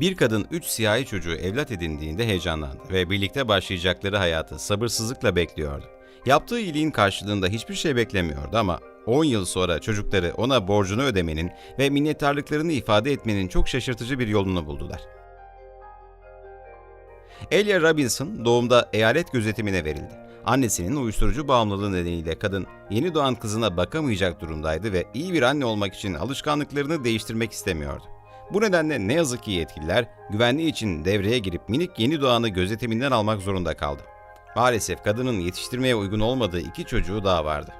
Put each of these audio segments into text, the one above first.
Bir kadın üç siyahi çocuğu evlat edindiğinde heyecanlandı ve birlikte başlayacakları hayatı sabırsızlıkla bekliyordu. Yaptığı iyiliğin karşılığında hiçbir şey beklemiyordu ama 10 yıl sonra çocukları ona borcunu ödemenin ve minnettarlıklarını ifade etmenin çok şaşırtıcı bir yolunu buldular. Elia Robinson doğumda eyalet gözetimine verildi. Annesinin uyuşturucu bağımlılığı nedeniyle kadın yeni doğan kızına bakamayacak durumdaydı ve iyi bir anne olmak için alışkanlıklarını değiştirmek istemiyordu. Bu nedenle ne yazık ki yetkililer güvenliği için devreye girip minik yeni doğanı gözetiminden almak zorunda kaldı. Maalesef kadının yetiştirmeye uygun olmadığı iki çocuğu daha vardı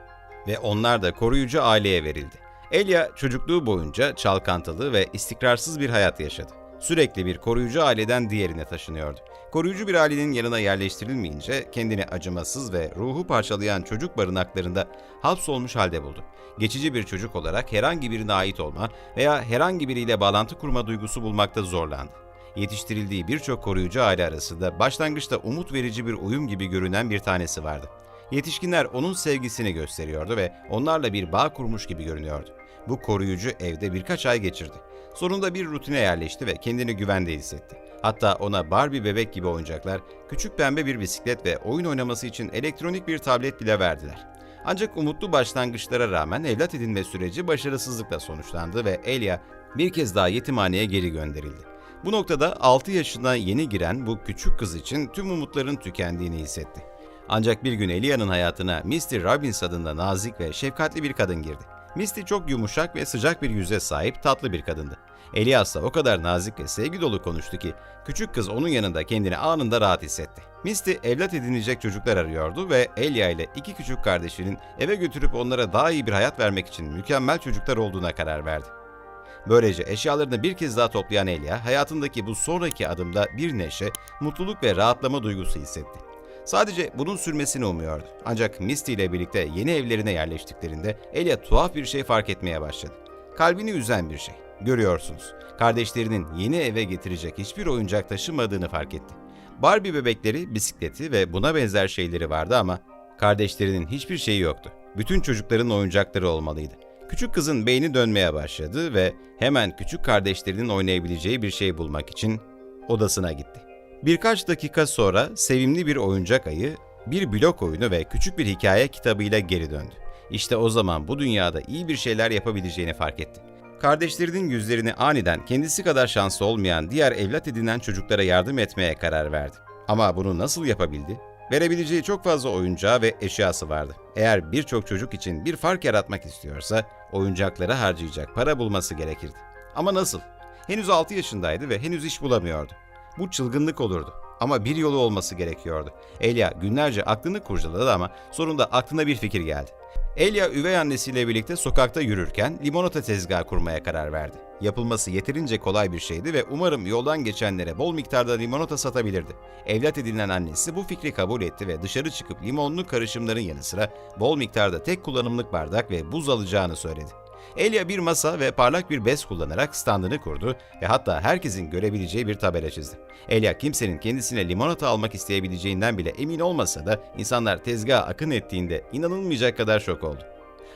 ve onlar da koruyucu aileye verildi. Elia çocukluğu boyunca çalkantılı ve istikrarsız bir hayat yaşadı. Sürekli bir koruyucu aileden diğerine taşınıyordu. Koruyucu bir ailenin yanına yerleştirilmeyince kendini acımasız ve ruhu parçalayan çocuk barınaklarında hapsolmuş halde buldu. Geçici bir çocuk olarak herhangi birine ait olma veya herhangi biriyle bağlantı kurma duygusu bulmakta zorlandı. Yetiştirildiği birçok koruyucu aile arasında başlangıçta umut verici bir uyum gibi görünen bir tanesi vardı. Yetişkinler onun sevgisini gösteriyordu ve onlarla bir bağ kurmuş gibi görünüyordu. Bu koruyucu evde birkaç ay geçirdi. Sonunda bir rutine yerleşti ve kendini güvende hissetti. Hatta ona Barbie bebek gibi oyuncaklar, küçük pembe bir bisiklet ve oyun oynaması için elektronik bir tablet bile verdiler. Ancak umutlu başlangıçlara rağmen evlat edinme süreci başarısızlıkla sonuçlandı ve Elia bir kez daha yetimhaneye geri gönderildi. Bu noktada 6 yaşına yeni giren bu küçük kız için tüm umutların tükendiğini hissetti. Ancak bir gün Elia'nın hayatına Misty Robbins adında nazik ve şefkatli bir kadın girdi. Misty çok yumuşak ve sıcak bir yüze sahip tatlı bir kadındı. Elias da o kadar nazik ve sevgi dolu konuştu ki küçük kız onun yanında kendini anında rahat hissetti. Misty evlat edinecek çocuklar arıyordu ve Elia ile iki küçük kardeşinin eve götürüp onlara daha iyi bir hayat vermek için mükemmel çocuklar olduğuna karar verdi. Böylece eşyalarını bir kez daha toplayan Elia hayatındaki bu sonraki adımda bir neşe, mutluluk ve rahatlama duygusu hissetti. Sadece bunun sürmesini umuyordu. Ancak Misty ile birlikte yeni evlerine yerleştiklerinde Elia tuhaf bir şey fark etmeye başladı. Kalbini üzen bir şey. Görüyorsunuz, kardeşlerinin yeni eve getirecek hiçbir oyuncak taşımadığını fark etti. Barbie bebekleri, bisikleti ve buna benzer şeyleri vardı ama kardeşlerinin hiçbir şeyi yoktu. Bütün çocukların oyuncakları olmalıydı. Küçük kızın beyni dönmeye başladı ve hemen küçük kardeşlerinin oynayabileceği bir şey bulmak için odasına gitti. Birkaç dakika sonra sevimli bir oyuncak ayı, bir blok oyunu ve küçük bir hikaye kitabıyla geri döndü. İşte o zaman bu dünyada iyi bir şeyler yapabileceğini fark etti. Kardeşlerinin yüzlerini aniden kendisi kadar şanslı olmayan diğer evlat edinen çocuklara yardım etmeye karar verdi. Ama bunu nasıl yapabildi? Verebileceği çok fazla oyuncağı ve eşyası vardı. Eğer birçok çocuk için bir fark yaratmak istiyorsa oyuncaklara harcayacak para bulması gerekirdi. Ama nasıl? Henüz 6 yaşındaydı ve henüz iş bulamıyordu. Bu çılgınlık olurdu. Ama bir yolu olması gerekiyordu. Elia günlerce aklını kurcaladı ama sonunda aklına bir fikir geldi. Elia üvey annesiyle birlikte sokakta yürürken limonata tezgahı kurmaya karar verdi. Yapılması yeterince kolay bir şeydi ve umarım yoldan geçenlere bol miktarda limonata satabilirdi. Evlat edinilen annesi bu fikri kabul etti ve dışarı çıkıp limonlu karışımların yanı sıra bol miktarda tek kullanımlık bardak ve buz alacağını söyledi. Elia bir masa ve parlak bir bez kullanarak standını kurdu ve hatta herkesin görebileceği bir tabela çizdi. Elia kimsenin kendisine limonata almak isteyebileceğinden bile emin olmasa da insanlar tezgaha akın ettiğinde inanılmayacak kadar şok oldu.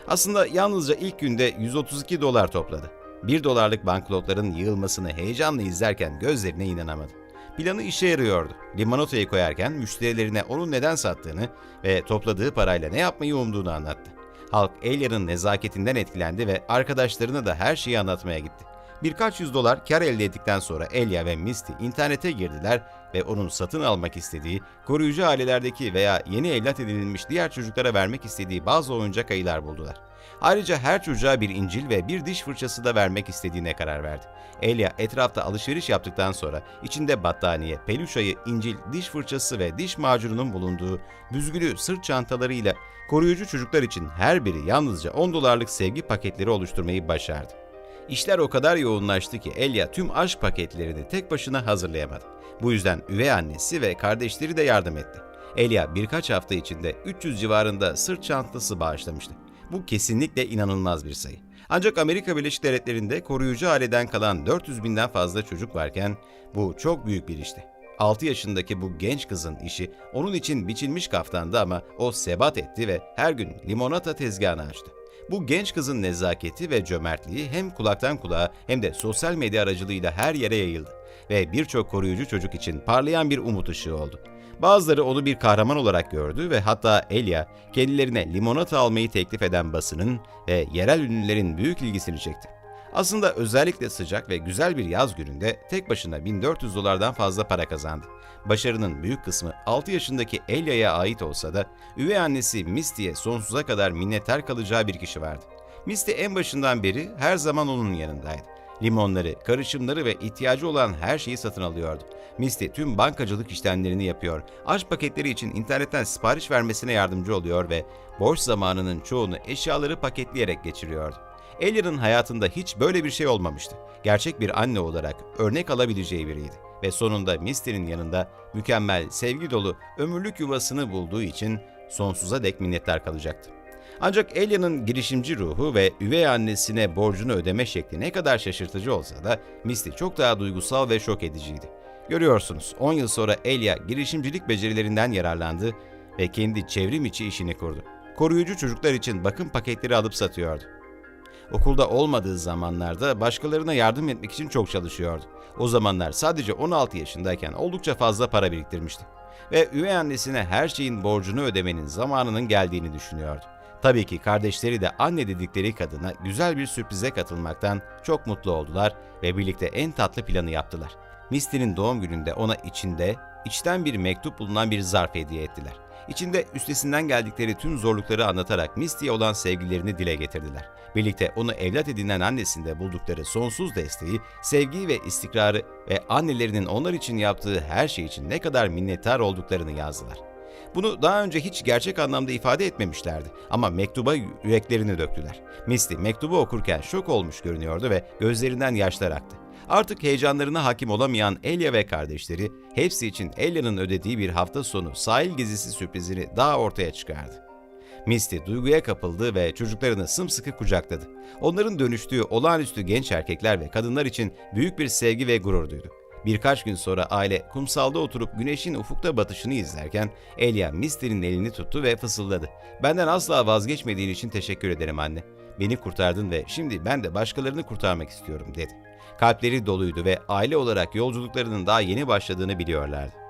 Aslında yalnızca ilk günde 132 dolar topladı. 1 dolarlık banknotların yığılmasını heyecanla izlerken gözlerine inanamadı. Planı işe yarıyordu. Limonatayı koyarken müşterilerine onun neden sattığını ve topladığı parayla ne yapmayı umduğunu anlattı. Halk Elia'nın nezaketinden etkilendi ve arkadaşlarına da her şeyi anlatmaya gitti. Birkaç yüz dolar kar elde ettikten sonra Elia ve Misty internete girdiler ve onun satın almak istediği, koruyucu ailelerdeki veya yeni evlat edinilmiş diğer çocuklara vermek istediği bazı oyuncak ayılar buldular. Ayrıca her çocuğa bir incil ve bir diş fırçası da vermek istediğine karar verdi. Elia etrafta alışveriş yaptıktan sonra içinde battaniye, peluş ayı, incil, diş fırçası ve diş macununun bulunduğu büzgülü sırt çantalarıyla koruyucu çocuklar için her biri yalnızca 10 dolarlık sevgi paketleri oluşturmayı başardı. İşler o kadar yoğunlaştı ki Elia tüm aşk paketlerini tek başına hazırlayamadı. Bu yüzden üvey annesi ve kardeşleri de yardım etti. Elia birkaç hafta içinde 300 civarında sırt çantası bağışlamıştı. Bu kesinlikle inanılmaz bir sayı. Ancak Amerika Birleşik Devletleri'nde koruyucu aileden kalan 400 binden fazla çocuk varken bu çok büyük bir işti. 6 yaşındaki bu genç kızın işi onun için biçilmiş kaftandı ama o sebat etti ve her gün limonata tezgahını açtı. Bu genç kızın nezaketi ve cömertliği hem kulaktan kulağa hem de sosyal medya aracılığıyla her yere yayıldı ve birçok koruyucu çocuk için parlayan bir umut ışığı oldu. Bazıları onu bir kahraman olarak gördü ve hatta Elia kendilerine limonata almayı teklif eden basının ve yerel ünlülerin büyük ilgisini çekti. Aslında özellikle sıcak ve güzel bir yaz gününde tek başına 1400 dolardan fazla para kazandı. Başarının büyük kısmı 6 yaşındaki Elia'ya ait olsa da üvey annesi Misty'ye sonsuza kadar minnettar kalacağı bir kişi vardı. Misty en başından beri her zaman onun yanındaydı. Limonları, karışımları ve ihtiyacı olan her şeyi satın alıyordu. Misty tüm bankacılık işlemlerini yapıyor, aşk paketleri için internetten sipariş vermesine yardımcı oluyor ve boş zamanının çoğunu eşyaları paketleyerek geçiriyordu. Elia'nın hayatında hiç böyle bir şey olmamıştı. Gerçek bir anne olarak örnek alabileceği biriydi. Ve sonunda Misty'nin yanında mükemmel, sevgi dolu, ömürlük yuvasını bulduğu için sonsuza dek minnettar kalacaktı. Ancak Elia'nın girişimci ruhu ve üvey annesine borcunu ödeme şekli ne kadar şaşırtıcı olsa da Misty çok daha duygusal ve şok ediciydi. Görüyorsunuz 10 yıl sonra Elia girişimcilik becerilerinden yararlandı ve kendi çevrim içi işini kurdu. Koruyucu çocuklar için bakım paketleri alıp satıyordu. Okulda olmadığı zamanlarda başkalarına yardım etmek için çok çalışıyordu. O zamanlar sadece 16 yaşındayken oldukça fazla para biriktirmişti. Ve üvey annesine her şeyin borcunu ödemenin zamanının geldiğini düşünüyordu. Tabii ki kardeşleri de anne dedikleri kadına güzel bir sürprize katılmaktan çok mutlu oldular ve birlikte en tatlı planı yaptılar. Misty'nin doğum gününde ona içinde, içten bir mektup bulunan bir zarf hediye ettiler. İçinde üstesinden geldikleri tüm zorlukları anlatarak Misty'ye olan sevgilerini dile getirdiler. Birlikte onu evlat edinen annesinde buldukları sonsuz desteği, sevgiyi ve istikrarı ve annelerinin onlar için yaptığı her şey için ne kadar minnettar olduklarını yazdılar. Bunu daha önce hiç gerçek anlamda ifade etmemişlerdi ama mektuba yüreklerini döktüler. Misty mektubu okurken şok olmuş görünüyordu ve gözlerinden yaşlar aktı. Artık heyecanlarına hakim olamayan Elia ve kardeşleri hepsi için Elia'nın ödediği bir hafta sonu sahil gezisi sürprizini daha ortaya çıkardı. Misty duyguya kapıldı ve çocuklarını sımsıkı kucakladı. Onların dönüştüğü olağanüstü genç erkekler ve kadınlar için büyük bir sevgi ve gurur duydu. Birkaç gün sonra aile kumsalda oturup güneşin ufukta batışını izlerken Elia Misty'nin elini tuttu ve fısıldadı. Benden asla vazgeçmediğin için teşekkür ederim anne. Beni kurtardın ve şimdi ben de başkalarını kurtarmak istiyorum dedi. Kalpleri doluydu ve aile olarak yolculuklarının daha yeni başladığını biliyorlardı.